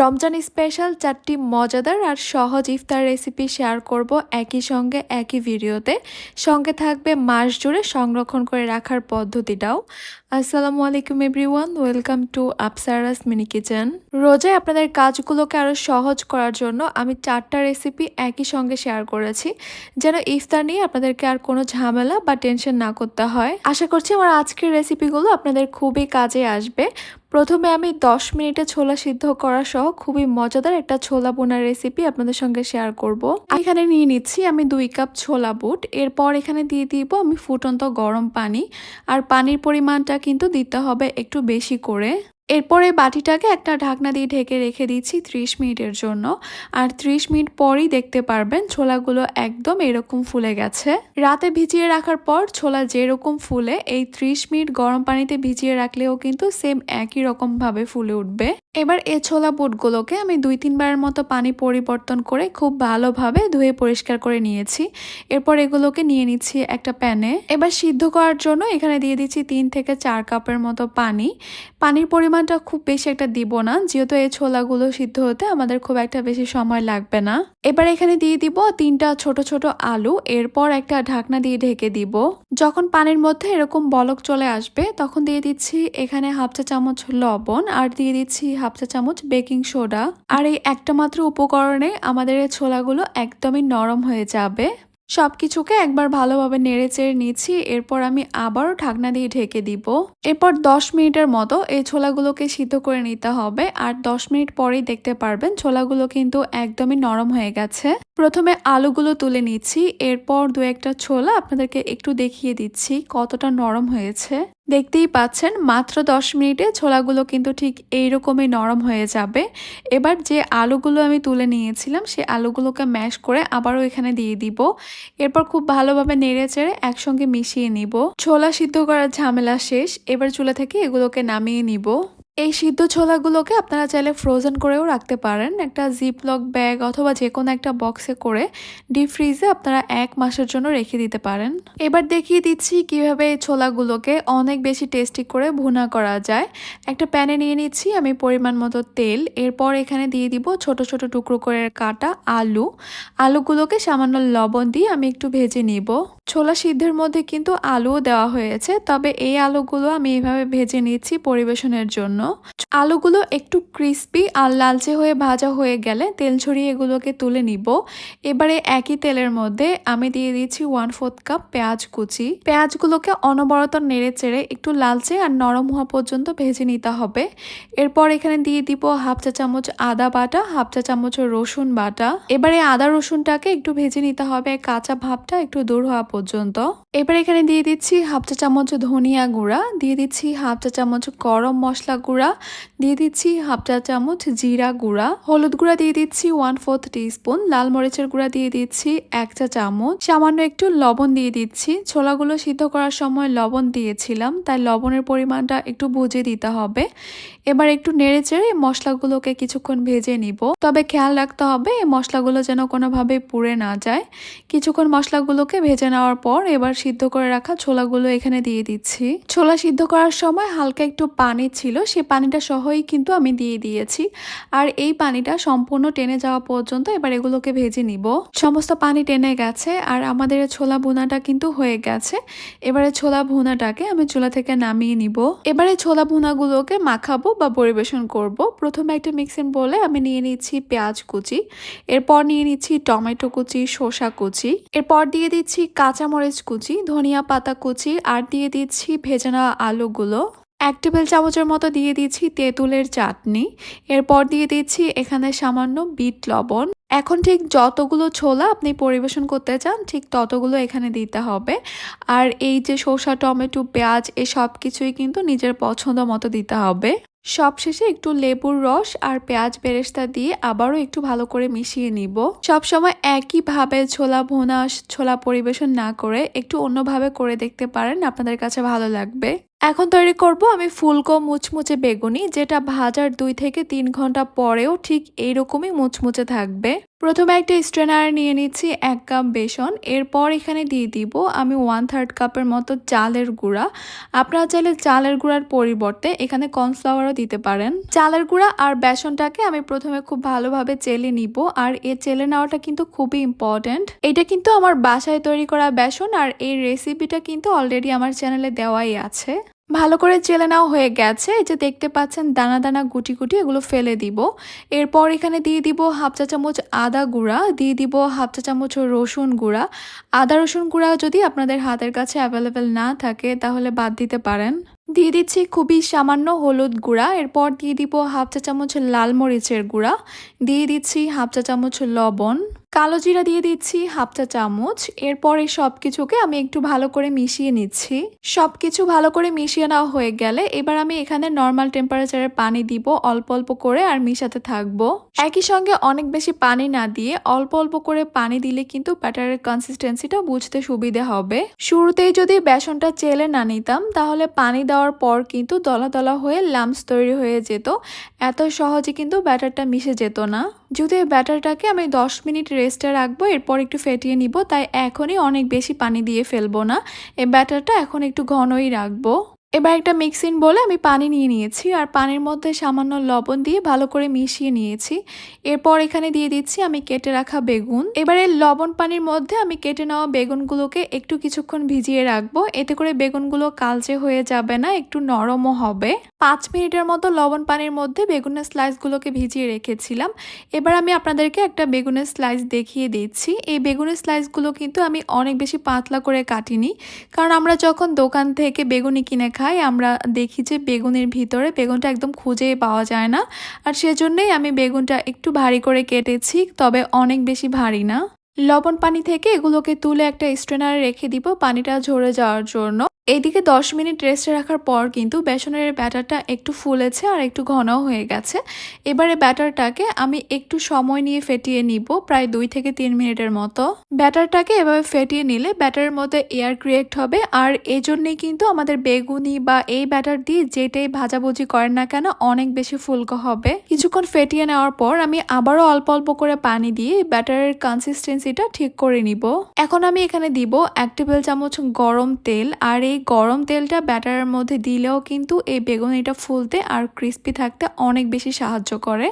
Ramzan special চারটি মজাদার আর সহজ ইফতার রেসিপি শেয়ার করব একই সঙ্গে একই ভিডিওতে। সঙ্গে থাকবে মাস জুড়ে সংরক্ষণ করে রাখার পদ্ধতিটাও। আসসালামু আলাইকুম everyone welcome to Apsaras mini kitchen রোজায় আপনাদের কাজগুলোকে আরও সহজ করার জন্য আমি চারটা রেসিপি একই সঙ্গে শেয়ার করেছি, যেন ইফতার নিয়ে আপনাদেরকে আর কোনো ঝামেলা বা টেনশন না করতে হয়। আশা করছি আমার আজকের রেসিপিগুলো আপনাদের খুবই কাজে আসবে। প্রথমে আমি 10 মিনিটে ছোলা সিদ্ধ করা সহ খুবই মজাদার একটা ছোলা বোনার রেসিপি আপনাদের সঙ্গে শেয়ার করব। এখানে নিয়ে নিচ্ছি আমি দুই কাপ ছোলা বুট। এরপর এখানে দিয়ে দিব আমি ফুটন্ত গরম পানি। আর পানির পরিমাণটা কিন্তু দিতে হবে একটু বেশি করে। এরপরে বাটিটাকে একটা ঢাকনা দিয়ে ঢেকে রেখে দিচ্ছি 30 মিনিটের জন্য। আর 30 মিনিট পরই দেখতে পারবেন ছোলাগুলো একদম এরকম ফুলে গেছে। রাতে ভিজিয়ে রাখার পর ছোলা যেরকম ফুলে, এই 30 মিনিট গরম পানিতে ভিজিয়ে রাখলেও কিন্তু সেম একই রকমভাবে ফুলে উঠবে। এবার এ ছোলা বুটগুলোকে আমি দুই তিনবারের মতো পানি পরিবর্তন করে খুব ভালোভাবে ধুয়ে পরিষ্কার করে নিয়েছি। এরপর এগুলোকে নিয়ে নিচ্ছি একটা প্যানে। এবার সিদ্ধ করার জন্য এখানে দিয়ে দিচ্ছি তিন থেকে চার কাপের মতো পানি। পানির পরিমাণটা খুব বেশি একটা দিব না, যেহেতু এই ছোলাগুলো সিদ্ধ হতে আমাদের খুব একটা বেশি সময় লাগবে না। এবার এখানে দিয়ে দিব তিনটা ছোট ছোট আলু, এরপর একটা ঢাকনা দিয়ে ঢেকে দিব। যখন পানির মধ্যে এরকম বলক চলে আসবে, তখন দিয়ে দিচ্ছি এখানে হাফ চা চামচ লবণ আর দিয়ে দিচ্ছি হাফ চা চামচ বেকিং সোডা। আর এই একটা মাত্র উপকরণে আমাদের এই ছোলাগুলো একদমই নরম হয়ে যাবে। সব কিছুকে একবার ভালোভাবে নেড়ে চেড়ে নিচ্ছি, এরপর আমি আবারও ঢাকনা দিয়ে ঢেকে দিব। এরপর দশ মিনিটের মতো এই ছোলাগুলোকে সিদ্ধ করে নিতে হবে, আর দশ মিনিট পরেই দেখতে পারবেন ছোলাগুলো কিন্তু একদমই নরম হয়ে গেছে। প্রথমে আলুগুলো তুলে নিচ্ছি, এরপর দু একটা ছোলা আপনাদেরকে একটু দেখিয়ে দিচ্ছি কতটা নরম হয়েছে। দেখতেই পাচ্ছেন, মাত্র দশ মিনিটে ছোলাগুলো কিন্তু ঠিক এইরকমই নরম হয়ে যাবে। এবার যে আলুগুলো আমি তুলে নিয়েছিলাম সেই আলুগুলোকে ম্যাশ করে আবারও এখানে দিয়ে দিব। এরপর খুব ভালোভাবে নেড়ে চেড়ে একসঙ্গে মিশিয়ে নিব। ছোলা সিদ্ধ করার ঝামেলা শেষ, এবার চুলা থেকে এগুলোকে নামিয়ে নিব। এই সিদ্ধ ছোলাগুলোকে আপনারা চাইলে ফ্রোজেন করেও রাখতে পারেন। একটা জিপলক ব্যাগ অথবা যে কোনো একটা বক্সে করে ডিপ ফ্রিজে আপনারা এক মাসের জন্য রেখে দিতে পারেন। এবার দেখিয়ে দিচ্ছি কীভাবে এই ছোলাগুলোকে অনেক বেশি টেস্টি করে ভুনা করা যায়। একটা প্যানে নিয়ে নিচ্ছি, আমি পরিমাণ মতো তেল। এরপর এখানে দিয়ে দিব ছোট ছোট টুকরো করে কাটা আলু। আলুগুলোকে সামান্য লবণ দিয়ে আমি একটু ভেজে নিব। ছোলা সিদ্ধের মধ্যে কিন্তু আলুও দেওয়া হয়েছে, তবে এই আলুগুলো আমি এভাবে ভেজে নিচ্ছি পরিবেশনের জন্য। আলুগুলো একটু ক্রিস্পি আর লালচে হয়ে ভাজা হয়ে গেলে তেল ছড়িয়ে এগুলোকে তুলে নিব। এবারে একই তেলের মধ্যে আমি দিয়ে দিচ্ছি ওয়ান ফোর্থ কাপ পেঁয়াজ কুচি। পেঁয়াজগুলোকে অনবরত নেড়ে চেড়ে একটু লালচে আর নরম হওয়া পর্যন্ত ভেজে নিতে হবে। এরপর এখানে দিয়ে দিব হাফ চা চামচ আদা বাটা, হাফ চা চামচ রসুন বাটা। এবারে আদা রসুনটাকে একটু ভেজে নিতে হবে কাঁচা ভাবটা একটু দূর হওয়া পর্যন্ত। এবার এখানে দিয়ে দিচ্ছি হাফ চা চামচ ধনিয়া গুঁড়া, দিয়ে দিচ্ছি হাফ চা চামচ গরম মশলা দিয়ে দিচ্ছি হাফ চা চামচ জিরা গুঁড়া। হলুদ গুঁড়া দিয়ে দিচ্ছি ওয়ান ফোর্থ টিস্পুন লাল মরিচের গুঁড়া দিয়ে দিচ্ছি এক চা চামচ। সামান্য একটু লবণ দিয়ে দিচ্ছি। ছোলাগুলো সিদ্ধ করার সময় লবণ দিয়েছিলাম, তাই লবণের পরিমাণটা একটু বুঝে দিতে হবে। এবার একটু নেড়ে চেড়ে মশলাগুলোকে কিছুক্ষণ ভেজে নিব। তবে খেয়াল রাখতে হবে, এই মশলাগুলো যেন কোনোভাবে পুড়ে না যায়। কিছুক্ষণ মশলাগুলোকে ভেজে নেওয়ার পর এবার সিদ্ধ করে রাখা ছোলাগুলো এখানে দিয়ে দিচ্ছি। ছোলা সিদ্ধ করার সময় হালকা একটু পানি ছিল, সে পানিটা সহই কিন্তু আমি দিয়ে দিয়েছি। আর এই পানিটা সম্পূর্ণ টেনে যাওয়া পর্যন্ত এবার এগুলোকে ভেজে নিব। সমস্ত পানি টেনে গেছে আর আমাদের ছোলা ভুনাটা কিন্তু হয়ে গেছে। এবারে ছোলা ভুনাটাকে আমি চুলা থেকে নামিয়ে নিব। এবারে ছোলা ভুনাগুলোকে মাখাবো বা পরিবেশন করব। প্রথমে একটা মিক্সিং বলে আমি নিয়ে নিচ্ছি পেঁয়াজ কুচি, এরপর নিয়ে নিচ্ছি টমেটো কুচি, শসা কুচি, এরপর দিয়ে দিচ্ছি কাঁচামরিচ কুচি, ধনিয়া পাতা কুচি, আর দিয়ে দিচ্ছি ভেজে নেওয়া আলুগুলো। এক টেবিল চামচের মতো দিয়ে দিচ্ছি তেঁতুলের চাটনি। এরপর দিয়ে দিচ্ছি এখানে সামান্য বিট লবণ। এখন ঠিক যতগুলো ছোলা আপনি পরিবেশন করতে চান, ঠিক ততগুলো এখানে দিতে হবে। আর এই যে শসা টমেটো, পেঁয়াজ, এসব কিছুই কিন্তু নিজের পছন্দ মতো দিতে হবে। সবশেষে একটু লেবুর রস আর পেঁয়াজ বেরেস্তা দিয়ে আবারও একটু ভালো করে মিশিয়ে নিব। সবসময় একইভাবে ছোলা ভোনা, ছোলা পরিবেশন না করে একটু অন্যভাবে করে দেখতে পারেন, আপনাদের কাছে ভালো লাগবে। এখন তৈরি করব আমি ফুলকো মুচমুচে বেগুনি, যেটা ভাজার দুই থেকে তিন ঘণ্টা পরেও ঠিক এইরকমই মুচমুচে থাকবে। প্রথমে একটা স্ট্রেনার নিয়ে নিচ্ছি, এক কাপ বেসন। এরপর এখানে দিয়ে দিব আমি ওয়ান থার্ড কাপের মতো চালের গুঁড়া। আপনারা চাইলে চালের গুঁড়ার পরিবর্তে এখানে কর্নফ্লাওয়ারও দিতে পারেন। চালের গুঁড়া আর বেসনটাকে আমি প্রথমে খুব ভালোভাবে চেলে নিব আর এ চেলে নেওয়াটা কিন্তু খুবই ইম্পর্ট্যান্ট এটা কিন্তু আমার বাসায় তৈরি করা বেসন আর এই রেসিপিটা কিন্তু অলরেডি আমার চ্যানেলে দেওয়াই আছে। ভালো করে চেলে নেওয়া হয়ে গেছে। এই যে দেখতে পাচ্ছেন দানা দানা গুটি গুটি এগুলো ফেলে দিব। এরপর এখানে দিয়ে দিব হাফ চা চামচ আদা গুঁড়া, দিয়ে দিব হাফ চা চামচ রসুন গুঁড়া। আদা রসুন গুঁড়া যদি আপনাদের হাতের কাছে অ্যাভেলেবেল না থাকে তাহলে বাদ দিতে পারেন। দিয়ে দিচ্ছি খুবই সামান্য হলুদ গুঁড়া। এরপর দিয়ে দিব হাফ চা চামচ লাল মরিচের গুঁড়া। দিয়ে দিচ্ছি হাফ চা চামচ লবণ। কালো জিরা দিয়ে দিচ্ছি হাফ চা চামচ। এরপর এই সব কিছুকে আমি একটু ভালো করে মিশিয়ে নিচ্ছি। সব কিছু ভালো করে মিশিয়ে নেওয়া হয়ে গেলে এবার আমি এখানে নর্মাল টেম্পারেচারের পানি দিব, অল্প অল্প করে আর মিশাতে থাকব। একই সঙ্গে অনেক বেশি পানি না দিয়ে অল্প অল্প করে পানি দিলে কিন্তু ব্যাটারের কনসিস্টেন্সিটা বুঝতে সুবিধে হবে। শুরুতেই যদি বেসনটা চেলে না নিতাম, তাহলে পানি দেওয়ার পর কিন্তু দলা দলা হয়ে লামস তৈরি হয়ে যেত। এত সহজে কিন্তু ব্যাটারটা মিশে যেত না। যদি এই ব্যাটারটাকে আমি দশ মিনিট রেস্টে রাখব, এরপর একটু ফেটিয়ে নিব, তাই এখনই অনেক বেশি পানি দিয়ে ফেলব না। এই ব্যাটারটা এখন একটু ঘনই রাখব। এবার একটা মিক্সিং বলে আমি পানি নিয়ে নিয়েছি আর পানির মধ্যে সামান্য লবণ দিয়ে ভালো করে মিশিয়ে নিয়েছি। এরপর এখানে দিয়ে দিচ্ছি আমি কেটে রাখা বেগুন। এবার এই লবণ পানির মধ্যে আমি কেটে নেওয়া বেগুনগুলোকে একটু কিছুক্ষণ ভিজিয়ে রাখব। এতে করে বেগুনগুলো কালচে হয়ে যাবে না, একটু নরমও হবে। পাঁচ মিনিটের মতো লবণ পানির মধ্যে বেগুনের স্লাইসগুলোকে ভিজিয়ে রেখেছিলাম। এবার আমি আপনাদেরকে একটা বেগুনের স্লাইস দেখিয়ে দিচ্ছি। এই বেগুনের স্লাইসগুলো কিন্তু আমি অনেক বেশি পাতলা করে কাটিনি। কারণ আমরা যখন দোকান থেকে বেগুনি কিনে খাই আমরা দেখি যে বেগুনের ভিতরে বেগুনটা একদম খুঁজেই পাওয়া যায় না। আর সেজন্যই আমি বেগুনটা একটু ভারী করে কেটেছি, তবে অনেক বেশি ভারী না। লবণ পানি থেকে এগুলোকে তুলে একটা স্ট্রেনারে রেখে দিব পানিটা ঝরে যাওয়ার জন্য। এইদিকে দশ মিনিট রেস্টে রাখার পর কিন্তু বেসনের ব্যাটারটা একটু ফুলেছে আর একটু ঘনও হয়ে গেছে। এবারে ব্যাটারটাকে আমি একটু সময় নিয়ে ফেটিয়ে নিব, প্রায় দুই থেকে তিন মিনিটের মতো। ব্যাটারটাকে এভাবে ফেটিয়ে নিলে ব্যাটারের মধ্যে এয়ার ক্রিয়েট হবে আর এই জন্যেই কিন্তু আমাদের বেগুনি বা এই ব্যাটার দিয়ে যেটাই ভাজাভুজি করেন না কেন অনেক বেশি ফুলকো হবে। কিছুক্ষণ ফেটিয়ে নেওয়ার পর আমি আবারও অল্প অল্প করে পানি দিয়ে ব্যাটারের কনসিস্টেন্সিটা ঠিক করে নিব। এখন আমি এখানে দিব এক টেবিল চামচ গরম তেল আর এই গরম তেলটা ব্যাটারের মধ্যে দিলেও কিন্তু এই বেগুনিটা ফুলতে আর ক্রিস্পি থাকতে অনেক বেশি সাহায্য করে।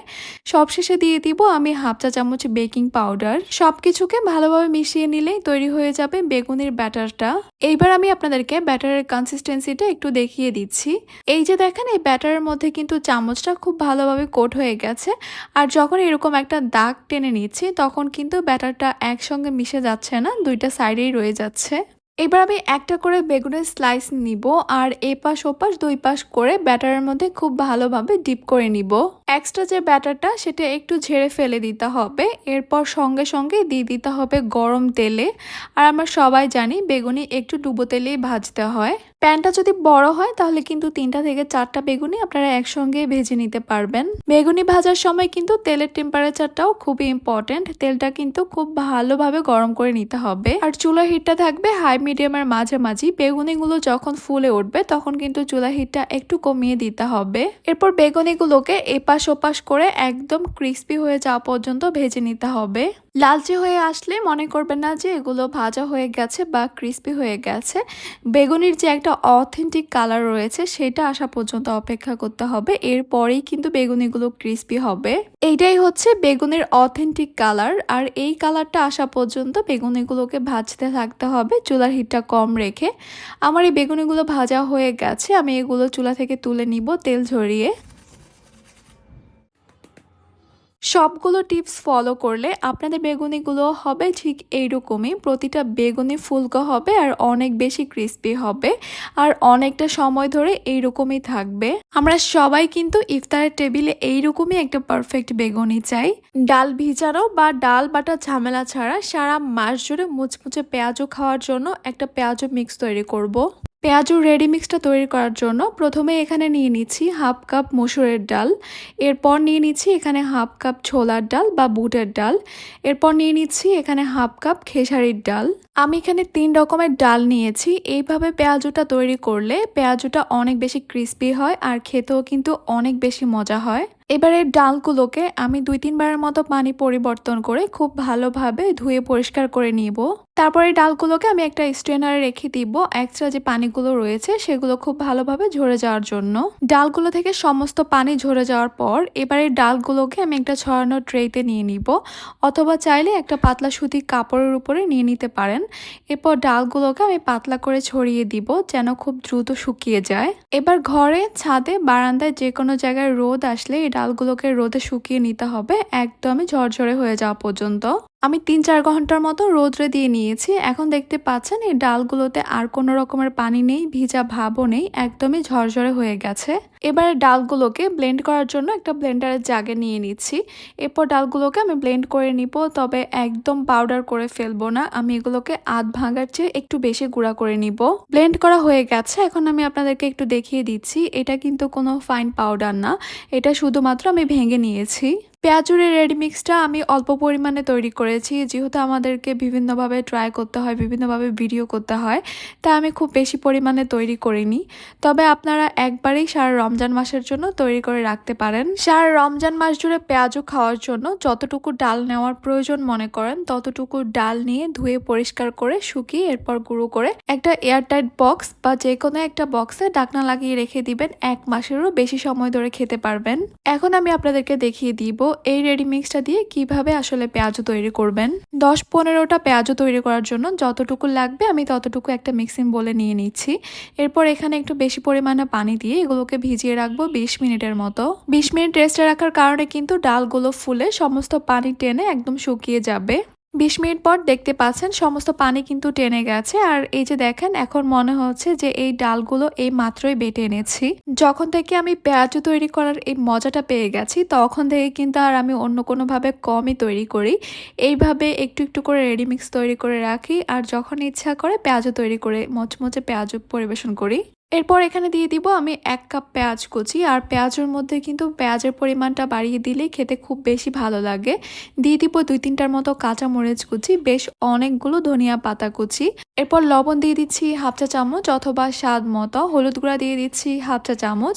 সবশেষে দিয়ে দিব আমি হাফ চা চামচ বেকিং পাউডার সব কিছুকে ভালোভাবে মিশিয়ে নিলেই তৈরি হয়ে যাবে বেগুনির ব্যাটারটা। এইবার আমি আপনাদেরকে ব্যাটারের কনসিস্টেন্সিটা একটু দেখিয়ে দিচ্ছি। এই যে দেখেন, এই ব্যাটারের মধ্যে কিন্তু চামচটা খুব ভালোভাবে কোট হয়ে গেছে। আর যখন এরকম একটা দাগ টেনে নিচ্ছি, তখন কিন্তু ব্যাটারটা একসঙ্গে মিশে যাচ্ছে না, দুইটা সাইডেই রয়ে যাচ্ছে। এবার আমি একটা করে বেগুনের স্লাইস নিব আর এপাশ ওপাশ দুই পাশ করে ব্যাটারের মধ্যে খুব ভালোভাবে ডিপ করে নিব। এক্সট্রা যে ব্যাটারটা, সেটা একটু ঝেড়ে ফেলে দিতে হবে। এরপর সঙ্গে সঙ্গে দিয়ে দিতে হবে গরম তেলে। আর আমরা সবাই জানি, বেগুনি একটু ডুবো তেলেই ভাজতে হয়। প্যানটা যদি বড় হয়, তাহলে কিন্তু তিনটা থেকে চারটা বেগুনি আপনারা একসঙ্গে ভেজে নিতে পারবেন। বেগুনি ভাজার সময় কিন্তু তেলের টেম্পারেচারটাও খুবই ইম্পর্টেন্ট তেলটা কিন্তু খুব ভালোভাবে গরম করে নিতে হবে। আর চুলার হিটটা থাকবে হাই মিডিয়ামের মাঝামাঝি। বেগুনিগুলো যখন ফুলে উঠবে, তখন কিন্তু চুলা হিটটা একটু কমিয়ে দিতে হবে। এরপর বেগুনিগুলোকে এপাশ ওপাশ করে একদম ক্রিস্পি হয়ে যাওয়া পর্যন্ত ভেজে নিতে হবে। লালচে হয়ে আসলে মনে করবেন না যে এগুলো ভাজা হয়ে গেছে বা ক্রিস্পি হয়ে গেছে। বেগুনির যে একটা অথেন্টিক কালার রয়েছে, সেটা আসা পর্যন্ত অপেক্ষা করতে হবে। এরপরেই কিন্তু বেগুনিগুলো ক্রিস্পি হবে। এইটাই হচ্ছে বেগুনের অথেন্টিক কালার আর এই কালারটা আসা পর্যন্ত বেগুনিগুলোকে ভাজতে থাকতে হবে, চুলার হিটটা কম রেখে। আমার এই বেগুনিগুলো ভাজা হয়ে গেছে, আমি এগুলো চুলা থেকে তুলে নিব তেল ঝরিয়ে। সবগুলো টিপস ফলো করলে আপনাদের বেগুনিগুলো হবে ঠিক এইরকমই। প্রতিটা বেগুনি ফুলকো হবে আর অনেক বেশি ক্রিস্পি হবে আর অনেকটা সময় ধরে এইরকমই থাকবে। আমরা সবাই কিন্তু ইফতারের টেবিলে এইরকমই একটা পারফেক্ট বেগুনি চাই। ডাল ভিজানো বা ডাল বাটা ঝামেলা ছাড়া সারা মাস জুড়ে মুচমুচে পেঁয়াজও খাওয়ার জন্য একটা পেঁয়াজও মিক্স তৈরি করব। পেঁয়াজুর রেডি মিক্সটা তৈরি করার জন্য প্রথমে এখানে নিয়ে নিচ্ছি হাফ কাপ মসুরের ডাল। এরপর নিয়ে নিচ্ছি এখানে হাফ কাপ ছোলার ডাল বা বুটের ডাল। এরপর নিয়ে নিচ্ছি এখানে হাফ কাপ খেসারির ডাল। আমি এখানে তিন রকমের ডাল নিয়েছি। এইভাবে পেঁয়াজুটা তৈরি করলে পেঁয়াজুটা অনেক বেশি ক্রিস্পি হয় আর খেতেও কিন্তু অনেক বেশি মজা হয়। এবারে ডালগুলোকে আমি দুই তিনবারের মতো পানি পরিবর্তন করে খুব ভালোভাবে ধুয়ে পরিষ্কার করে নিব। তারপরে ডালগুলোকে আমি একটা স্ট্রেনারে রেখে দিব। এক্সট্রা যে পানিগুলো রয়েছে সেগুলো খুব ভালোভাবে ঝরে যাওয়ার জন্য। ডালগুলো থেকে সমস্ত পানি ঝরে যাওয়ার পর এবারে ডালগুলোকে আমি একটা ছড়ানো ট্রেতে নিয়ে নিব। অথবা চাইলে একটা পাতলা সুতি কাপড়ের উপরে নিয়ে নিতে পারেন। এরপর ডালগুলোকে আমি পাতলা করে ছড়িয়ে দিব যেন খুব দ্রুত শুকিয়ে যায়। এবার ঘরে, ছাদে, বারান্দায় যে কোনো জায়গায় রোদ আসলে এই ডালগুলোকে রোদে শুকিয়ে নিতে হবে। একদমই ঝরঝরে হয়ে যাওয়া পর্যন্ত। আমি তিন চার ঘণ্টার মতো রোদ্রে দিয়ে নিয়েছি। এখন দেখতে পাচ্ছেন এই ডালগুলোতে আর কোনো রকমের পানি নেই, ভিজা ভাবও নেই, একদমই ঝরঝরে হয়ে গেছে। এবারে ডালগুলোকে ব্লেন্ড করার জন্য একটা ব্লেন্ডারের জাগে নিয়ে নিচ্ছি। এরপর ডালগুলোকে আমি ব্লেন্ড করে নিব, তবে একদম পাউডার করে ফেলব না। আমি এগুলোকে আধ ভাঙার চেয়ে একটু বেশি গুঁড়া করে নিব। ব্লেন্ড করা হয়ে গেছে, এখন আমি আপনাদেরকে একটু দেখিয়ে দিচ্ছি। এটা কিন্তু কোনো ফাইন পাউডার না। এটা শুধুমাত্র আমি ভেঙে নিয়েছি। পেঁয়াজুরের রেডি মিক্সটা আমি অল্প পরিমাণে তৈরি করেছি। যেহেতু আমাদেরকে বিভিন্নভাবে ট্রাই করতে হয়, বিভিন্নভাবে ভিডিও করতে হয় তা আমি খুব বেশি পরিমাণে তৈরি করিনি। তবে আপনারা একবারেই সারা রমজান মাসের জন্য তৈরি করে রাখতে পারেন। সারা রমজান মাস জুড়ে পেঁয়াজু খাওয়ার জন্য যতটুকু ডাল নেওয়ার প্রয়োজন মনে করেন, ততটুকু ডাল নিয়ে ধুয়ে পরিষ্কার করে শুকিয়ে এরপর গুঁড়ো করে একটা এয়ারটাইট বক্স বা যে কোনো একটা বক্সে ডাকনা লাগিয়ে রেখে দিবেন। এক মাসেরও বেশি সময় ধরে খেতে পারবেন। এখন আমি আপনাদেরকে দেখিয়ে দিব এই রেডি মিক্সটা দিয়ে কীভাবে আসলে পেঁয়াজও তৈরি করবেন? দশ পনেরোটা পেঁয়াজও তৈরি করার জন্য যতটুকু লাগবে আমি ততটুকু একটা মিক্সিং বলে নিয়ে নিচ্ছি। এরপর এখানে একটু বেশি পরিমাণে পানি দিয়ে এগুলোকে ভিজিয়ে রাখব বিশ মিনিটের মতো। বিশ মিনিট রেস্টে রাখার কারণে কিন্তু ডালগুলো ফুলে সমস্ত পানি টেনে একদম শুকিয়ে যাবে। বিশ মিনিট পর দেখতে পাচ্ছেন সমস্ত পানি কিন্তু টেনে গেছে। আর এই যে দেখেন, এখন মনে হচ্ছে যে এই ডালগুলো এই মাত্রই বেটে এনেছি। যখন থেকে আমি পেঁয়াজু তৈরি করার এই মজাটা পেয়ে গেছি, তখন থেকে কিন্তু আর আমি অন্য কোনোভাবে কমই তৈরি করি। এইভাবে একটু একটু করে রেডিমিক্স তৈরি করে রাখি। আর যখন ইচ্ছা করে পেঁয়াজও তৈরি করে মচমচে পেঁয়াজু পরিবেশন করি। এরপর এখানে দিয়ে দিব আমি এক কাপ পেঁয়াজ কুচি, আর পেঁয়াজের মধ্যে কিন্তু পেঁয়াজের পরিমাণটা বাড়িয়ে দিলেই খেতে খুব বেশি ভালো লাগে। দিয়ে দিব দুই তিনটার মতো কাঁচা মরিচ কুচি, বেশ অনেকগুলো ধনিয়া পাতা কুচি। এরপর লবণ দিয়ে দিচ্ছি হাফ চা চামচ অথবা স্বাদ মতো। হলুদ গুঁড়া দিয়ে দিচ্ছি হাফ চা চামচ।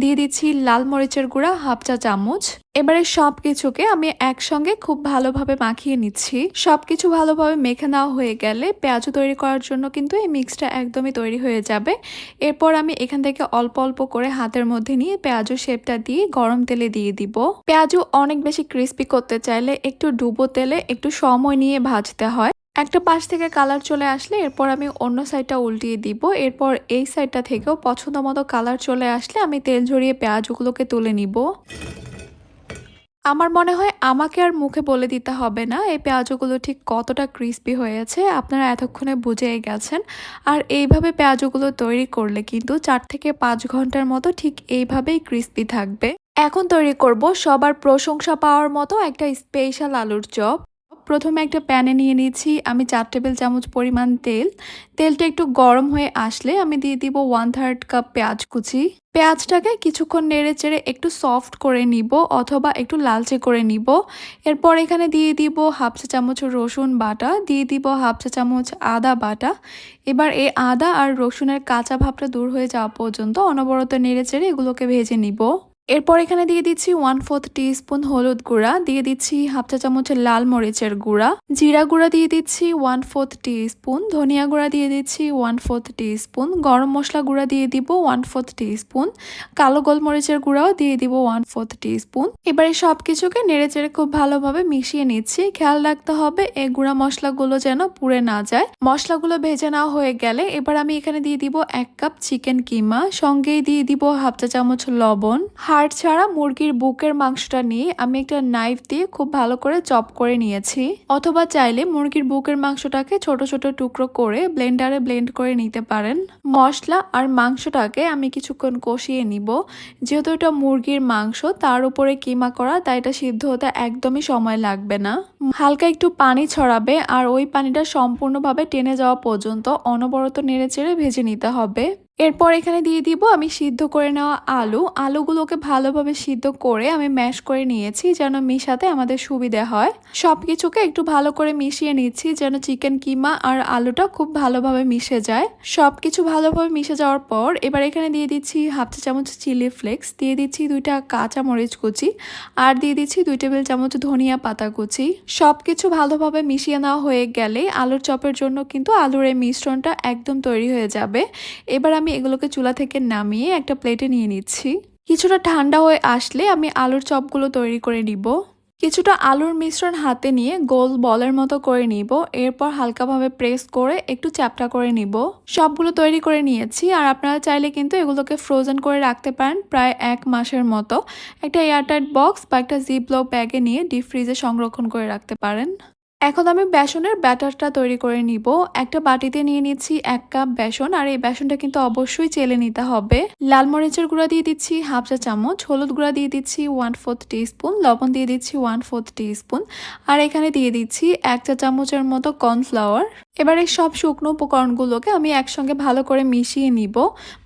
দিয়ে দিচ্ছি লাল মরিচের গুঁড়া হাফ চা চামচ। এবারে সব কিছুকে আমি একসঙ্গে খুব ভালোভাবে মাখিয়ে নিচ্ছি। সব কিছু ভালোভাবে মেখে নেওয়া হয়ে গেলে পেঁয়াজও তৈরি করার জন্য কিন্তু এই মিক্সটা একদমই তৈরি হয়ে যাবে। এরপর আমি এখান থেকে অল্প অল্প করে হাতের মধ্যে নিয়ে পেঁয়াজু শেপটা দিয়ে গরম তেলে দিয়ে দিব। পেঁয়াজু অনেক বেশি ক্রিস্পি করতে চাইলে একটু ডুবো তেলে একটু সময় নিয়ে ভাজতে হয়। একটা পাশ থেকে কালার চলে আসলে এরপর আমি অন্য সাইডটা উল্টিয়ে দিব। এরপর এই সাইডটা থেকেও পছন্দ মতো কালার চলে আসলে আমি তেল ঝরিয়ে পেঁয়াজগুলোকে তুলে নিব। আমার মনে হয় আমাকে আর মুখে বলে দিতে হবে না। এই পেঁয়াজগুলো ঠিক কতটা ক্রিস্পি হয়েছে, আপনারা এতক্ষণে বুঝেই গেছেন। আর এইভাবে পেঁয়াজগুলো তৈরি করলে কিন্তু চার থেকে পাঁচ ঘণ্টার মতো ঠিক এইভাবেই ক্রিস্পি থাকবে। এখন তৈরি করব সবার প্রশংসা পাওয়ার মতো একটা স্পেশাল আলুর চপ। প্রথমে একটা প্যানে নিয়ে নিয়েছি। আমি চার টেবিল চামচ পরিমাণ তেল। তেলটা একটু গরম হয়ে আসলে আমি দিয়ে দিব ওয়ান থার্ড কাপ পেঁয়াজ কুচি। পেঁয়াজটাকে কিছুক্ষণ নেড়ে চেড়ে একটু সফট করে নিব অথবা একটু লালচে করে নিব। এরপর এখানে দিয়ে দিব হাফ চা চামচ রসুন বাটা, দিয়ে দিব হাফ চা চামচ আদা বাটা। এবার এই আদা আর রসুনের কাঁচা ভাবটা দূর হয়ে যাওয়া পর্যন্ত অনবরত নেড়ে চেড়ে এগুলোকে ভেজে নিব। এরপর এখানে দিয়ে দিচ্ছি ওয়ান ফোর্থ স্পুন হলুদ গুঁড়া, দিয়ে দিচ্ছি হাফ চা চামচ লাল মরিচের গুঁড়া, জিরা গুঁড়া দিয়ে দিচ্ছি ওয়ান ফোর্থ স্পুন ধনিয়া গুঁড়া দিয়ে দিচ্ছি ওয়ান ফোর্থ স্পুন গরম মশলা গুঁড়া দিয়ে দিব ওয়ান ফোর্থ স্পুন কালো গোলমরিচের গুঁড়াও দিয়ে দিব ওয়ান ফোর্থ স্পুন এবারে সব কিছুকে নেড়ে চেড়ে খুব ভালোভাবে মিশিয়ে নিচ্ছি। খেয়াল রাখতে হবে, এই গুঁড়া মশলাগুলো যেন পুড়ে না যায়। মশলাগুলো ভেজে না হয়ে গেলে এবার আমি এখানে দিয়ে দিব এক কাপ চিকেন কিমা, সঙ্গেই দিয়ে দিব হাফ চা চামচ লবণ। হাড় ছাড়া মুরগির বুকের মাংসটা নিয়ে আমি একটা নাইফ দিয়ে খুব ভালো করে চপ করে নিয়েছি। অথবা চাইলে মুরগির বুকের মাংসটাকে ছোট ছোট টুকরো করে ব্লেন্ডারে ব্লেন্ড করে নিতে পারেন। মশলা আর মাংসটাকে আমি কিছুক্ষণ কষিয়ে নিব। যেহেতু এটা মুরগির মাংস, তার উপরে কিমা করা, তাই এটা সিদ্ধ হতে একদমই সময় লাগবে না। হালকা একটু পানি ছড়াবে আর ওই পানিটা সম্পূর্ণভাবে টেনে যাওয়া পর্যন্ত অনবরত নেড়ে চেড়ে ভেজে নিতে হবে। এরপর এখানে দিয়ে দিব আমি সিদ্ধ করে নেওয়া আলু। আলুগুলোকে ভালোভাবে সিদ্ধ করে আমি ম্যাশ করে নিয়েছি যেন মিশাতে আমাদের সুবিধা হয়। সব কিছুকে একটু ভালো করে মিশিয়ে নিচ্ছি যেন চিকেন কিমা আর আলুটা খুব ভালোভাবে মিশে যায়। সব কিছু ভালোভাবে মিশে যাওয়ার পর এবার এখানে দিয়ে দিচ্ছি হাফ চা চামচ চিলি ফ্লেক্স, দিয়ে দিচ্ছি দুইটা কাঁচা মরিচ কুচি আর দিয়ে দিচ্ছি দুই টেবিল চামচ ধনিয়া পাতা কুচি। সব কিছু ভালোভাবে মিশিয়ে নেওয়া হয়ে গেলে আলুর চপের জন্য কিন্তু আলুর এই মিশ্রণটা একদম তৈরি হয়ে যাবে। এবার আমি এগুলোকে চুলা থেকে নামিয়ে একটা প্লেটে নিয়ে নিচ্ছি। কিছুটা ঠান্ডা হয়ে আসলে আমি আলুর চপগুলো তৈরি করে নিব। কিছুটা আলুর মিশ্রণ হাতে নিয়ে গোল বলের মতো করে নিব। এরপর হালকাভাবে প্রেস করে একটু চ্যাপটা করে নিব। সবগুলো তৈরি করে নিয়েছি আর আপনারা চাইলে কিন্তু এগুলোকে ফ্রোজেন করে রাখতে পারেন প্রায় এক মাসের মতো। একটা এয়ারটাইট বক্স বা একটা জিপলক ব্যাগে নিয়ে ডিপ ফ্রিজে সংরক্ষণ করে রাখতে পারেন। এখন আমি বেসনের ব্যাটারটা তৈরি করে নিব। একটা বাটিতে নিয়ে নিচ্ছি এক কাপ বেসন, আর এই বেসনটা কিন্তু অবশ্যই চেলে নিতে হবে। লাল মরিচের গুঁড়া দিয়ে দিচ্ছি হাফ চা চামচ, হলুদ গুঁড়া দিয়ে দিচ্ছি ওয়ান ফোর্থ স্পুন লবণ দিয়ে দিচ্ছি ওয়ান ফোর্থ স্পুন আর এখানে দিয়ে দিচ্ছি এক চা চামচের মতো কর্নফ্লাওয়ার। এবার এই সব শুকনো উপকরণগুলোকে আমি একসঙ্গে ভালো করে মিশিয়ে নিব।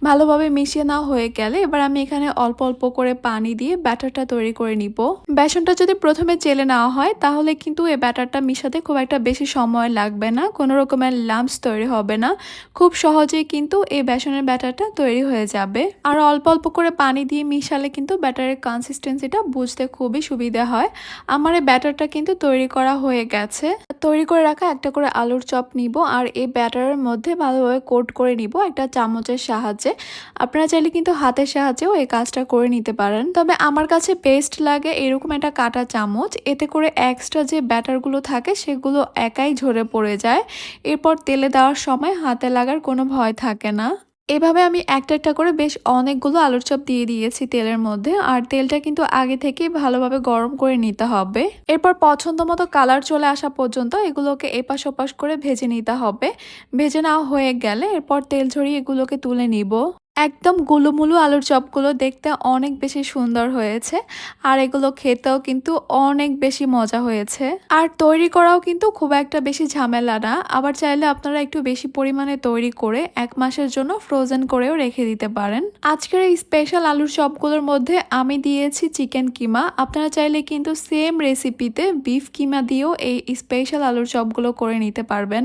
ভালোভাবে মিশিয়ে না হয়ে গেলে এবার আমি এখানে অল্প অল্প করে পানি দিয়ে ব্যাটারটা তৈরি করে নিব। বেসনটা যদি প্রথমে চেলে নেওয়া হয়, তাহলে কিন্তু এই ব্যাটারটা মিশাতে খুব একটা বেশি সময় লাগবে না, কোনো রকমের লাম্পস তৈরি হবে না। খুব সহজেই কিন্তু এই বেসনের ব্যাটারটা তৈরি হয়ে যাবে। আর অল্প অল্প করে পানি দিয়ে মিশালে কিন্তু ব্যাটারের কনসিস্টেন্সিটা বুঝতে খুবই সুবিধা হয়। আমার এই ব্যাটারটা কিন্তু তৈরি করা হয়ে গেছে। তৈরি করে রাখা একটা করে আলুর চপ নিব আর এই ব্যাটারের মধ্যে ভালোভাবে কোট করে নিব একটা চামচের সাহায্যে। আপনারা চাইলে কিন্তু হাতের সাহায্যেও এই কাজটা করে নিতে পারেন। তবে আমার কাছে পেস্ট লাগে এরকম একটা কাটা চামচ। এতে করে এক্সট্রা যে ব্যাটারগুলো থাকে সেগুলো একাই ঝরে পড়ে যায়। এরপর তেলে দেওয়ার সময় হাতে লাগার কোনো ভয় থাকে না। এভাবে আমি একটা একটা করে বেশ অনেকগুলো আলুর চপ দিয়ে দিয়েছি তেলের মধ্যে, আর তেলটা কিন্তু আগে থেকেই ভালোভাবে গরম করে নিতে হবে। এরপর পছন্দ মতো কালার চলে আসা পর্যন্ত এগুলোকে এপাশ ওপাশ করে ভেজে নিতে হবে। ভেজে নেওয়া হয়ে গেলে এরপর তেল ঝরিয়ে এগুলোকে তুলে নিব। একদম গুলুমুলু আলুর চপগুলো দেখতে অনেক বেশি সুন্দর হয়েছে। আর এগুলো খেতেও কিন্তু অনেক বেশি মজা হয়েছে। আর তৈরি করাও কিন্তু খুব একটা বেশি ঝামেলা না। আবার চাইলে আপনারা একটু বেশি পরিমাণে তৈরি করে এক মাসের জন্য ফ্রোজেন করেও রেখে দিতে পারেন। আজকের এই স্পেশাল আলুর চপগুলোর মধ্যে আমি দিয়েছি চিকেন কিমা। আপনারা চাইলে কিন্তু সেম রেসিপিতে বিফ কিমা দিয়েও এই স্পেশাল আলুর চপগুলো করে নিতে পারবেন।